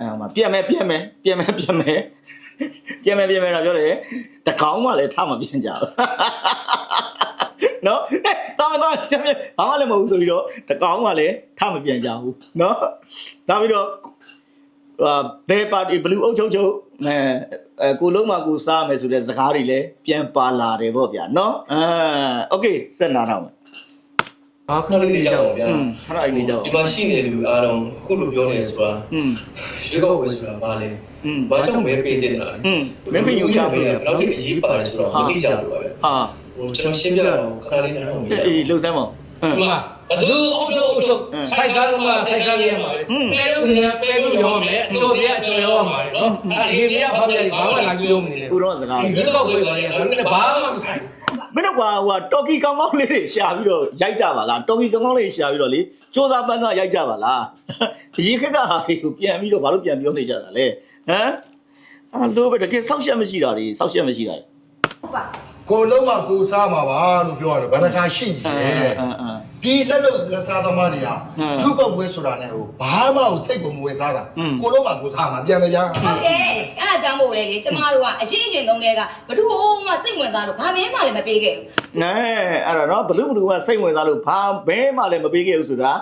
အဲဟိုမှာပြက်မယ်ပြက်မယ်ပြက်မယ်ပြက်မယ်ပြက်မယ်ပြက်မယ်တော့ပြောတယ်တကောင်မှလည်းထမပြန်ကြဘူး နော်ဟဲ့တောင်းတောင်းပြက်ပြက်ဘာမှလည်းမဟုတ်ဘူးဆိုပြီးတော့တကောင်မှလည်းထမပြန်ကြဘူးနော်နောက်ပြီးတော့အာဘယ်ပါတီဘလူးအုပ်ချုပ်ချုပ်အဲအဲကိုလုံးမကိုစားမယ်ဆိုတဲ့စကားတွေလည်းပြန်ပါလာတယ်ဗောဗျာနော်အာโอเคဆက်နာတော့မယ် အားခဏလေးလေးကြောက်ပါဗျာ อืมခဏလေးကြောက် ဒီမှာရှိနေလူအားလုံးအခုလိုပြောနေဆိုတာ อืม ရွေးကောက်ပွဲဆိုတာဘာလဲ อืม ဘာကြောင့်မဲပေးတဲ့လား อืมမင်းဖင်ယူချပေး ဘ ရ ယ်လောက်ထိအရေးပါတယ်ဆိုတော့မသိကြဘူးပါဗျာ ဟာ ဟိုကျွန်တော်ရှင်းပြတော့ခဏလေးနားထောင်ပြအေးလှုပ်စမ်းပါဟမ်ဒီမှာဘသူအုပ်ချုပ်အုပ်ချုပ်စိုက်ကားသမားစိုက်ကားလေးရမှာလေတဲလို့နေတဲလို့ရောမယ်အကျော်ပြအကျော်ရောမှာလေနော်အဲ့ဒီပြဖောက်ပြဘာမှလာပြောမနေလေကိုတော့စကားဒီတော့ကိုယ်ကလည်းဘာလို့လဲဘာမှမဆိုင်မင်းတို့ကဟိုကတော်ကီကောင်းကောင်းလေးတွေရှာပြီးတော့ရိုက်ကြပါလားတော်ကီကောင်းကောင်းလေးရှာပြီးတော့လေစူးစမ်းပန်းကရိုက်ကြပါလားအရင်ခက်ကဟာတွေကိုပြန်ပြီးတော့ဘာလို့ပြန်ပြောနေကြတာလဲဟမ်အာလို့ပဲတကယ်စောက်ရှက်မရှိတာတွေစောက်ရှက်မရှိတာတွေဟုတ်ပါ ကိုလုံးကကိုစားမှာပါလို့ပြောရတယ်ဗန္ဒကာရှိနေတယ်အင်းအင်းဒီလက်လို့လက်စားသမားတွေကဟမ်သူ့ပောက်ပွဲဆိုတာနဲ့ဟိုဘာမှဟိုစိတ်ကိုမဝင်စားတာဟမ်ကိုလုံးကကိုစားမှာပြန်လေဗျာဟုတ်တယ်အဲ့ဒါကြောင့်မို့လေလေကျမတို့ကအရင်ရင်သုံးတဲ့ကဘ누구မှစိတ်ဝင်စားလို့ဘာမင်းမှလည်းမပေးခဲ့ဘူးနဲအဲ့ဒါတော့ဘလူးဘလူးကစိတ်ဝင်စားလို့ဘာဘဲမှလည်းမပေးခဲ့ဘူးဆိုတာ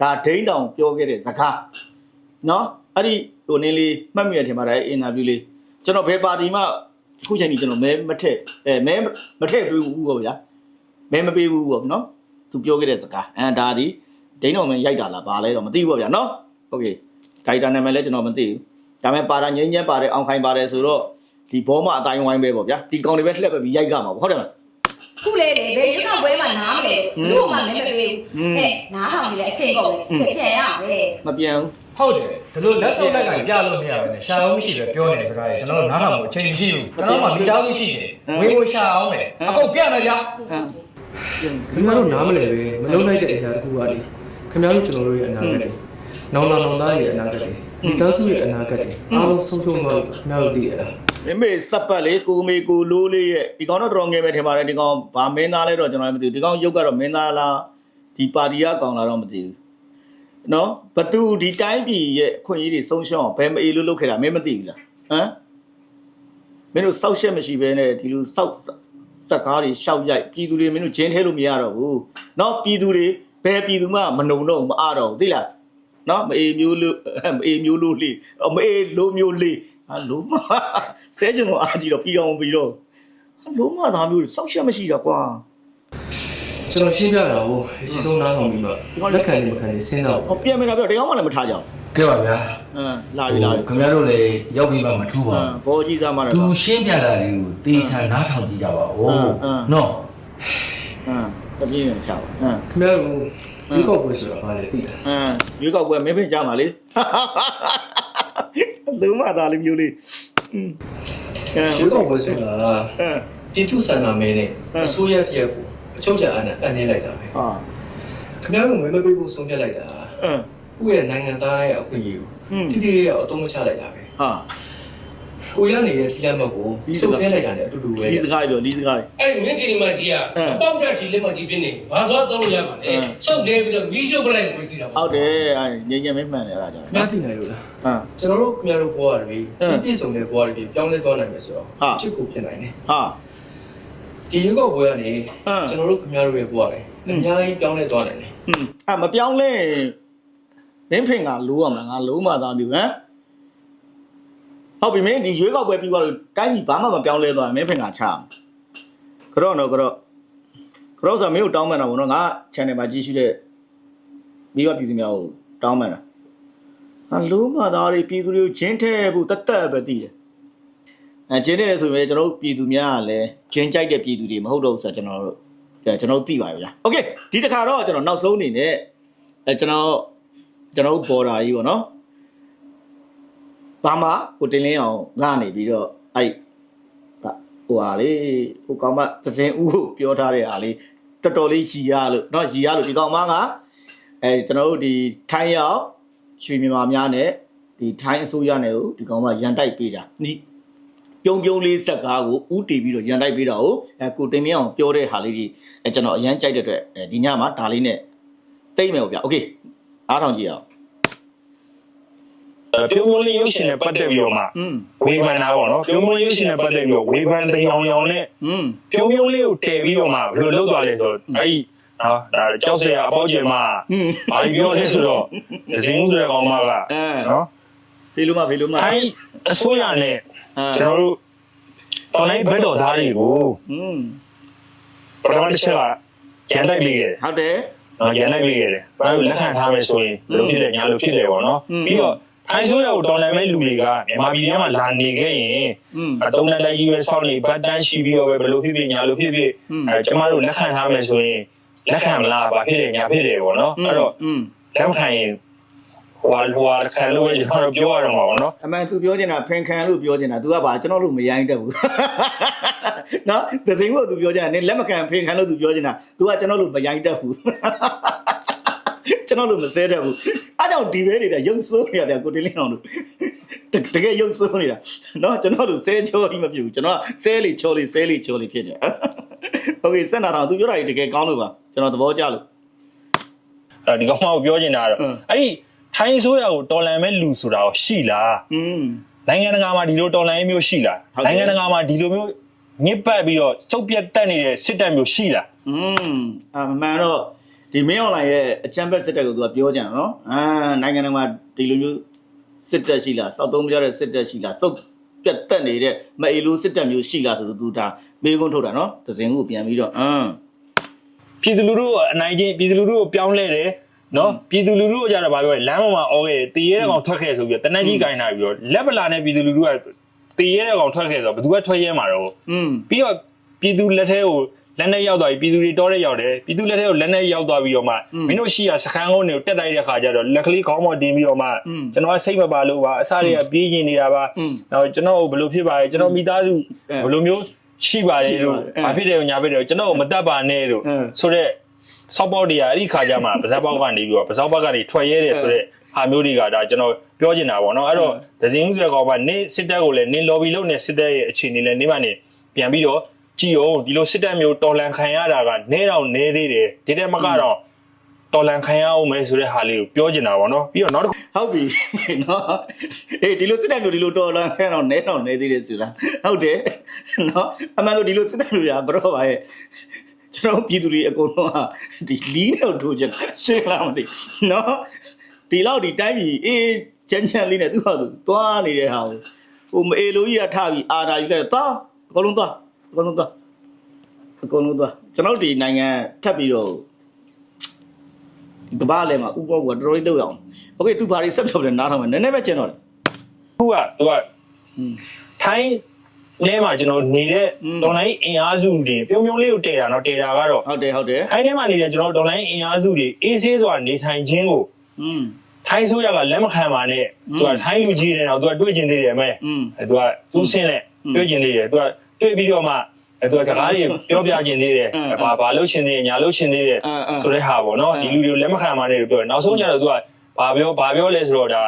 ဒါဒိန်းတောင်ပြောခဲ့တဲ့စကားနော်အဲ့ဒီဟိုနင်းလေးမှတ်မိရထင်ပါတယ်အင်တာဗျူးလေးကျွန်တော်ဘယ်ပါတီမှ အခုချိန်ကြီးကျွန်တော်မဲမထက်အဲမဲမထက်ပေးဘူးပေါ့ဗျာမဲမပေးဘူးပေါ့နော်သူပြောခဲ့တဲ့စကားအဲဒါဒီဒိန်းတော်မင်းရိုက်တာလားဘာလဲတော့မသိဘူးပေါ့ဗျာနော်โอเคဒိုက်တာနာမည်လည်းကျွန်တော်မသိဘူးဒါပေမဲ့ပါတာငင်းငင်းပါတယ်အောင်ခိုင်ပါတယ်ဆိုတော့ဒီဘောမအတိုင်းဝိုင်းပဲပေါ့ဗျာဒီကောင်တွေပဲလှက်ပဲပြီးရိုက်ကြမှာပေါ့ဟုတ်တယ်မလား ခုလေလေဘယ်ရွေးကောက်ပွဲမှာနားမလဲဘ누구မှမင်းမပေးဘူးဟဲ့နားထောင်နေလေအချိန်ကုန်လေပြန်ရမယ် မပြန်ဘူး ဟုတ်တယ် ဒီလိုလက်စုပ်လက်ကပြလို့မရဘူးနဲ့ရှာအောင်မရှိပဲပြောနေတဲ့စကားတွေကျွန်တော်တို့နားထောင်ဖို့အချိန်မရှိဘူးကျွန်တော်တို့မှမိသားစုရှိတယ်ဝင်းကိုရှာအောင်မယ်အကုန်ပြမယ်ဗျာဟမ်ခင်ဗျားတို့နားမလဲပဲမလုံးလိုက်တဲ့အရာတစ်ခုပါလေခင်ဗျားတို့ကျွန်တော်တို့ရဲ့အနာဂတ်တွေနောင်လာနောင်သားရဲ့အနာဂတ်တွေမိသားစုရဲ့အနာဂတ်တွေအားလုံးဆုံးရှုံးသွားပြီခင်ဗျားတို့သိရတာမိမေစပ်ပတ်လေကိုမေကိုလိုးလေးရဲ့ဒီကောင်တော့တော်ငယ်ပဲထင်ပါတယ်ဒီကောင်ဗာမင်းသားလဲတော့ကျွန်တော်လည်းမသိဘူးဒီကောင်ရုပ်ကတော့မင်းသားလားဒီပါတီကကောင်လာတော့မသိဘူး နော်ဘသူဒီတိုင်းပြည်ရဲ့အခွင့်အရေးတွေဆုံးရှုံးအောင်ဘယ်မအေးလို့လုပ်ခဲ့တာမင်းမသိဘူးလားဟမ်မင်းတို့စောက်ရှက်မရှိဘဲနဲ့ဒီလိုစောက်စက်ကားတွေရှောက်ရိုက်ပြည်သူတွေမင်းတို့ဂျင်းထဲလို့မရတော့ဘူးနော်ပြည်သူတွေဘယ်ပြည်သူမှမနှုံတော့ဘူးမအားတော့ဘူးသိလားနော်မအေးမျိုးလို့မအေးမျိုးလို့လေမအေးလိုမျိုးလေဟာလိုမဆဲကျင်တော့အားကြီးတော့ပြီးအောင်ပြီးတော့လုံးမသားမျိုးစောက်ရှက်မရှိတာကွာ ကျွန်တော်ရှင်းပြတာကိုအရင်ဆုံးနားထောင်ပြီးတော့လက်ခံနေမခံနေစဉ်းစားဟောပြန်မလာပြောတရားမှလည်းမထားကြဘူးကဲပါဗျာအင်းလာပြီလာပြီခင်ဗျားတို့လည်းရောက်ပြီးမှမထူးပါအင်းဘောကြီးစားမှလည်းသူရှင်းပြတာလေးကိုတေချာနားထောင်ကြည့်ကြပါဦးနော်အင်းတပြင်းနေချပါအင်းခင်ဗျားတို့ဒီကောက်ပွဲဆိုတာဘာလဲသိတာအင်းရွေးကောက်ပွဲမင်းဖင်ကြပါလေလုံးမသားလေးမျိုးလေးအင်းအင်းဒီကောက်ပွဲဆိုတာအင်းပြည်သူဆန္ဒမဲနဲ့အစိုးရတရက်ကိုအ ချုပ်ချယ်အာဏာတန်နေလိုက်တာပဲဟာခင်ဗျားတို့မဲမပေးဖို့ဆုံးဖြတ်လိုက်တာအင်းကိုယ့်ရဲ့နိုင်ငံသားရဲ့အခွင့်အရေးကိုတိတိကျကျအသုံးမချလိုက်တာပဲဟာကိုရနေတဲ့ဒီလက်မကိုစုပ်ခဲလိုက်တာနဲ့အတူတူပဲဒီစကားပြောဒီစကားအဲ့မင်းဒီမှာကြီးကအပေါက်တက်ဒီလက်မကြီးပြင်းနေဘာသွားတော့ရမှာလဲစုပ်လဲပြီးတော့မီးရှို့ပလိုက်ကိုစီတာဟုတ်တယ်အဲ့ငြိမ်ငြိမ်မဲမှန်တယ်အဲ့ဒါကြောင့်မသိနိုင်လို့လားဟမ်ကျွန်တော်တို့ခင်ဗျားတို့ဘွားတွေပြည့်စုံတဲ့ဘွားတွေပြောင်းလဲသွားနိုင်မယ်ဆိုတော့ချစ်ကိုဖြစ်နိုင်တယ်ဟာ ဒီရွေးကောက်ပွဲကနေအင်းကျွန်တော်တို့ခင်ဗျားတို့ရဲ့ဘဝတွေအများကြီးပြောင်းလဲသွားနိုင်တယ်ဟွန်းအဲ့မပြောင်းလဲမင်းဖင်ကလိုးရမှာငါလုံးမသားမျိုးဟမ်ဟုတ်ပြီမင်းဒီရွေးကောက်ပွဲပြီးသွားလို့တိုင်းပြည်ဘာမှမပြောင်းလဲသွားရင်မင်းဖင်ကချအောင်ကြော့တော့ကြော့ကြော့ဆိုမင်းကိုတောင်းမှန်တာဗောနော်ငါ channel မှာကြည့်ရှိတဲ့မိဘပြည်သူများကိုတောင်းမှန်တာဟာလုံးမသားတွေပြည်သူတွေကိုဂျင်းထဲဖို့တတ်တတ်ပဲတည်တယ် အဲဂျင်းထဲတယ်ဆိုရင်ကျွန်တော်တို့ပြည်သူများကလည်းဂျင်းကြိုက်တဲ့ပြည်သူတွေမဟုတ်တော့ဘူးဆိုတော့ကျွန်တော်တို့ကျွန်တော်တို့သိပါပြီလားโอเคဒီတစ်ခါတော့ကျွန်တော်နောက်ဆုံးအနေနဲ့အဲကျွန်တော်ကျွန်တော်တို့ border ကြီးပေါ့နော်ဘာမှကိုတင်လင်းအောင်ငားနေပြီးတော့အဲ့ဟိုဟာလေဟိုကောင်မသစင်ဦးကိုပြောထားတဲ့ဟာလေးတော်တော်လေးရှည်ရလို့เนาะရှည်ရလို့ဒီကောင်မကအဲကျွန်တော်တို့ဒီထိုင်းရောက်ရွှေမြန်မာများနဲ့ဒီထိုင်းအစိုးရနဲ့ကိုဒီကောင်မရန်တိုက်ပေးတာနီး ပြုံးပြုံးလေးစက်ကားကိုဥတီပြီးတော့ရန်တိုက်ပေးတာကိုအဲကိုတင်လင်းအောင်ပြောတဲ့ဟာလေးကြီးအဲကျွန်တော်အရန်ကြိုက်တဲ့အတွက်အဲဒီညမှာဒါလေးနဲ့တိတ်မယ်ပေါ့ဗျာโอเคအားထောင်ကြည့်အောင် ပြုံးမလေးရုပ်ရှင်နဲ့ပတ်သက်ပြီးတော့မှ อืม ဝေဖန်တာပေါ့နော်ပြုံးမလေးရုပ်ရှင်နဲ့ပတ်သက်ပြီးတော့ဝေဖန်တဲ့အောင်အောင်နဲ့ อืม ပြုံးပြုံးလေးကိုတည်ပြီးတော့မှဘယ်လိုလုပ်သွားလဲဆိုတော့အဲ့ဒီဟာဒါကြောက်စရာအပေါက်ကျင်မှာ อืม ဘာပြောလဲဆိုတော့ဇင်းဆိုတဲ့ကောင်မက အဲ နော် ဖေလိုမဖေလိုမ အဲ့အစိုးရနဲ့ အဲ ကျွန်တော်တို့ online bet တော်သားတွေကိုอืมပထမတစ်ချက်ကရန်တိုက်လေးခဲ့တယ်ဟုတ်တယ်နော်ရန်တိုက်လေးခဲ့တယ်ဘာလို့လက်ခံထားမယ်ဆိုရင်ဘယ်လိုဖြစ်လဲညာလိုဖြစ်လဲပေါ့နော်ပြီးတော့ထိုင်းဆိုးရကိုတော်နိုင်မဲ့လူတွေကမြန်မာပြည်ထဲမှာလာနေခဲ့ရင်အတုံးတန်းတိုင်းကြီးပဲဆောက်နေဘတ်တန်းရှိပြီးတော့ပဲဘယ်လိုဖြစ်ဖြစ်ညာလိုဖြစ်ဖြစ်အဲကျမတို့လက်ခံထားမယ်ဆိုရင်လက်ခံမလားဘာဖြစ်လဲညာဖြစ်တယ်ပေါ့နော်အဲ့တော့လက်ခံရင် ဟွာဟွာခံလို့ပဲကျွန်တော်တို့ပြောရတော့မှာပေါ့နော် အမှန် तू ပြောချင်တာဖင်ခံလို့ပြောချင်တာ तू ကဘာကျွန်တော်တို့မရိုင်းတတ်ဘူး နော်သစိန်ကို तू ပြောချင်တာနင်လက်မခံဖင်ခံလို့ तू ပြောချင်တာ तू ကကျွန်တော်တို့မရိုင်းတတ်ဘူး ကျွန်တော်တို့မဆဲတတ်ဘူးအားကြောင့်ဒီပဲနေတာရုပ်ဆိုးနေရတယ်ကိုတင်လင်းအောင်တို့တတကယ်ရုပ်ဆိုးနေတာနော်ကျွန်တော်တို့ဆဲချောကြီးမဖြစ်ဘူးကျွန်တော်ကဆဲလီချောလီဆဲလီချောလီဖြစ်နေโอเคစက်နာတော် तू ပြောတာကြီးတကယ်ကောင်းလို့ပါကျွန်တော်သဘောကျလို့ အဲဒီကောင်မကိုပြောချင်တာကတော့ อืม အဲ့ဒီ ထိုင်းဆိုးရကိုတော်လန်မဲ့လူဆိုတာကိုရှိလား อืม နိုင်ငံတကာမှာဒီလိုတော်လိုင်းမျိုးရှိလား ဟုတ်တယ် နိုင်ငံတကာမှာဒီလိုမျိုးညစ်ပတ်ပြီးတော့ချုပ်ပြတ်တက်နေတဲ့စစ်တပ်မျိုးရှိလား อืมအမှန်တော့ဒီမင်းအွန်လိုင်းရဲ့အချမ်းဘက်စစ်တပ်ကိုသူကပြောကြတယ်နော်အာနိုင်ငံတော်မှာဒီလိုမျိုးစစ်တပ်ရှိလားစောက်သုံးမကြတဲ့စစ်တပ်ရှိလားစုပ်ပြတ်တက်နေတဲ့မအေလိုစစ်တပ်မျိုးရှိလားဆိုတော့သူဒါမေးခွန်းထုတ်တာနော်သစင်ကိုပြန်ပြီးတော့အင်း ပြည်သူလူထုကအနိုင်ချင်းပြည်သူလူထုကိုပြောင်းလဲတယ် နော်ပြည်သူလူထုကကြတော့ဗာပြောလမ်းပေါ်မှာအော်ခဲ့တေးရဲတဲ့ကောင်ထွက်ခဲ့ဆိုပြီးတနက်ကြီးကင်လာပြီးတော့လက်ပလာနဲ့ပြည်သူလူထုကတေးရဲတဲ့ကောင်ထွက်ခဲ့ဆိုတော့ဘယ်သူကထွက်ရဲမှာတော့ပြီးတော့ပြည်သူလက်ထဲကိုလက်နဲ့ရောက်သွားပြီပြည်သူတွေတောထဲရောက်တယ်ပြည်သူလက်ထဲကိုလက်နဲ့ရောက်သွားပြီးတော့မှမင်းတို့ရှိရစခန်းကုန်းတွေကိုတက်တိုက်တဲ့ခါကျတော့လက်ကလေးခေါင်းပေါ်တင်ပြီးတော့မှကျွန်တော်ကစိတ်မပါလို့ပါအစားတွေကပြေးရင်နေတာပါတော့ကျွန်တော်ဘယ်လိုဖြစ်ပါလဲကျွန်တော်မိသားစုဘယ်လိုမျိုးရှိပါတယ်လို့ဘာဖြစ်တယ်ညာဖြစ်တယ်ကျွန်တော်မတတ်ပါနဲ့လို့ဆိုတော့ စောက်ပေါက်တွေကအဲ့ဒီခါကျမှပါဇက်ပေါက်ကနေပြီးတော့ပါဇောက်ပေါက်ကနေထွက်ရဲတယ်ဆိုတော့ဟာမျိုးတွေကဒါကျွန်တော်ပြောချင်တာပေါ့နော်အဲ့တော့ဒဇင်းဦးဆွဲကောင်ကနေစစ်တပ်ကိုလည်းနင်း lobby လုပ်နေစစ်တပ်ရဲ့အခြေအနေလည်းနေမှနေပြန်ပြီးတော့ကြည်အောင်ဒီလိုစစ်တပ်မျိုးတော်လန်ခံရတာကနေတော့နေသေးတယ်ဒီတဲ့မကတော့တော်လန်ခံရအောင်မယ်ဆိုတဲ့ဟာလေးကိုပြောချင်တာပေါ့နော်ပြီးတော့နောက်တစ်ခုဟုတ်ပြီနော်အေးဒီလိုစစ်တပ်မျိုးဒီလိုတော်လာခဲတော့နဲတော့နဲသေးတယ်ဆိုတာဟုတ်တယ်နော်အမှန်လို့ဒီလိုစစ်တပ်မျိုးရာဘရောပါရဲ့ ကျွန်တော်ပြည်သူတွေအကုန်လုံးဟာဒီလီးနဲ့ထိုးချက်ရှင်းလားမသိနော်ဒီလောက်ဒီတိုင်းပြည်အေးချမ်းချမ်းလေးနဲ့သူ့ဟာသူသွားနေတဲ့ဟာကိုဟိုမအေလိုကြီးကထပြီးအာတာယူလိုက်သွားအကုန်လုံးသွား အကုန်လုံးသွားအကုန်လုံးသွားကျွန်တော်တို့ဒီနိုင်ငံထပ်ပြီးတော့ဒီကမ္ဘာလဲမှာဥပ္ပောကတော်တော်လေးလောက်ရအောင်โอเคသူဘာတွေဆက်ပြောတယ်နားထောင်မယ်နည်းနည်းပဲကျင်တော့တယ် ခုကသူကထိုင်း လဲမှာကျွန်တော်နေတဲ့ online အင်အားစုတွေပြုံပြုံလေးကိုတည်တာနော်တည်တာကတော့ဟုတ်တယ်ဟုတ်တယ်အဲဒီထဲမှာနေတဲ့ကျွန်တော် online အင်အားစုတွေအေးဆေးစွာနေထိုင်ခြင်းကိုอืมထိုင်းဆိုရကလက်မခံပါနဲ့သူကထိုင်းလူကြီးတယ်တော့သူကတွေ့ကျင်သေးတယ်မဲသူကသူဆင်းလက်တွေ့ကျင်သေးတယ်သူကတွေ့ပြီးတော့မှအဲ့တော့စကားတွေပြောပြခြင်းသေးတယ်ဘာဘာလုပ်ခြင်းသေးညာလုပ်ခြင်းသေးတယ်ဆိုတဲ့ဟာပေါ့နော်ဒီလူတွေလက်မခံပါနဲ့လို့ပြောတယ်နောက်ဆုံးကျတော့သူကဘာပြောဘာပြောလဲဆိုတော့ဒါ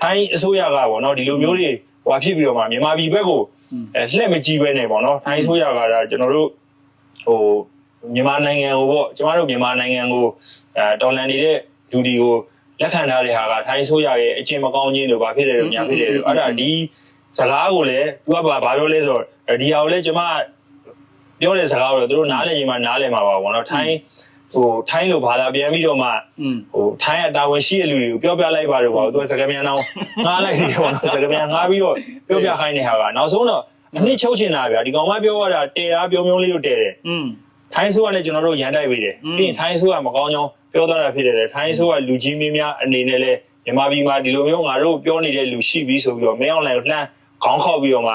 ထိုင်းအစိုးရကပေါ့နော်ဒီလိုမျိုးတွေဟွာဖြစ်ပြီးတော့မှမြန်မာပြည်ဘက်ကို အဲလှည့်မကြည့်ပဲနဲ့ပေါ့နော်ထိုင်းအစိုးရကဒါကျွန်တော်တို့ဟိုမြန်မာနိုင်ငံကိုပေါ့ကျမတို့မြန်မာနိုင်ငံကိုအဲတော်လန်နေတဲ့လူတွေကိုလက်ခံထားတဲ့ဟာကထိုင်းအစိုးရရဲ့အချင်းမကောင်းခြင်းတို့ဘာဖြစ်တယ်လို့ညာဖြစ်တယ်လို့အဲ့ဒါဒီစကားကိုလည်းသူကဘာဘာပြောလဲဆိုတော့ဒီဟာကိုလည်းကျမပြောတဲ့စကားကိုတော့သူတို့နားလည်ရင်မှနားလည်မှာပါပေါ့နော်ထိုင်း ဟိုထိုင်းလိုဘာသာပြန်ပြီးတော့မှဟိုထိုင်းအတာဝန်ရှိတဲ့လူတွေကိုပြောပြလိုက်ပါတော့ဘာလို့သူကစကမြန်တော့ငားလိုက်တယ်ပေါ့နော်စကမြန်ငားပြီးတော့ပြောပြခိုင်းနေတာကနောက်ဆုံးတော့အနည်းချုပ်ချင်တာဗျာဒီကောင်မပြောရတာတဲတာပြောမျိုးလေးကိုတဲတယ်ထိုင်းဆိုးကလည်းကျွန်တော်တို့ရန်တိုက်ပေးတယ်ပြီးရင်ထိုင်းဆိုးကမကောင်းကြောင်းပြောသွားတာဖြစ်တယ်လေထိုင်းဆိုးကလူကြီးမင်းများအနေနဲ့လဲမြန်မာပြည်မှာဒီလိုမျိုးငါတို့ပြောနေတဲ့လူရှိပြီဆိုပြီးတော့မင်းအောင်လိုင်ကိုလှမ်းခေါင်းခေါက်ပြီးတော့မှ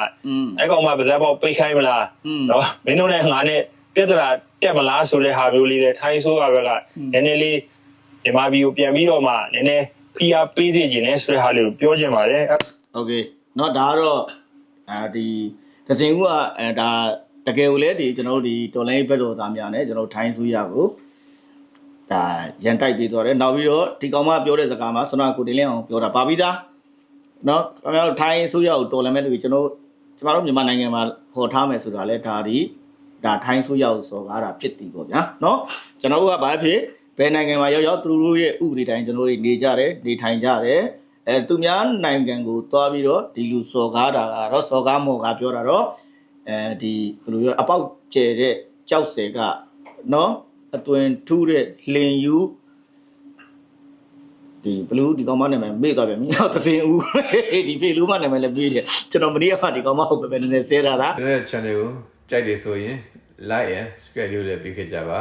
အဲကောင်မပါဇက်ပေါက်ပိတ်ခိုင်းမလားနော်မင်းတို့နဲ့ငါနဲ့ ပြက်တရာတက်မလားဆိုတဲ့ဟာမျိုးလေးနဲ့ထိုင်းဆိုးကဘက်ကနည်းနည်းလေးမြန်မာပြည်ကိုပြန်ပြီးတော့မှနည်းနည်းဖိအားပေးစေခြင်းနဲ့ဆိုတဲ့ဟာလေးကိုပြောချင်ပါတယ် โอเคเนาะဒါကတော့အာဒီသစင်ဦးကအဲဒါတကယ်ကိုလည်းဒီကျွန်တော်တို့ဒီတော်လိုင်းဘက်တော်သားများနဲ့ကျွန်တော်တို့ထိုင်းဆူရကိုဒါရန်တိုက်ပြီးသွားတယ်နောက်ပြီးတော့ဒီကောင်မပြောတဲ့စကားမှာဆွမ်းနာကိုတင်လင်းအောင်ပြောတာပါပြီးသားเนาะခင်ဗျားတို့ထိုင်းဆူရကိုတော်လည်းမဲ့လို့ကျွန်တော်ကျမတို့မြန်မာနိုင်ငံမှာခေါ်ထားမယ်ဆိုတာလဲဒါဒီ ဒါထိုင်းဆူရကိုစော်ကားတာဖြစ်တည်ပေါ့ဗျာเนาะကျွန်တော်တို့ကဘာဖြစ်ဘယ်နိုင်ငံမှာရောက်ရောက်သူတို့ရဲ့ဥပဒေတိုင်းကျွန်တော်တို့နေကြတယ်နေထိုင်ကြတယ်အဲသူများနိုင်ငံကိုသွားပြီးတော့ဒီလူစော်ကားတာကတော့စော်ကားမော်ကားပြောတာတော့အဲဒီဘယ်လိုပြောအပေါက်ကျဲတဲ့ကြောက်စဲကနော်အတွင်ထူးတဲ့လင်ယူဒီဘလူးဒီကောင်မနာမည်မေ့သွားပြန်ပြီဟောသစင်ဦးဒီဖေလူးမနာမည်လည်းပြေးတယ်ကျွန်တော်မနေ့ကမှဒီကောင်မဟုတ်ပဲပဲနည်းနည်းဆဲတာလား ဒီ channel ကို ကြိုက်တယ်ဆိုရင် like and subscribe လုပ်လည်းပေးခဲ့ကြပါ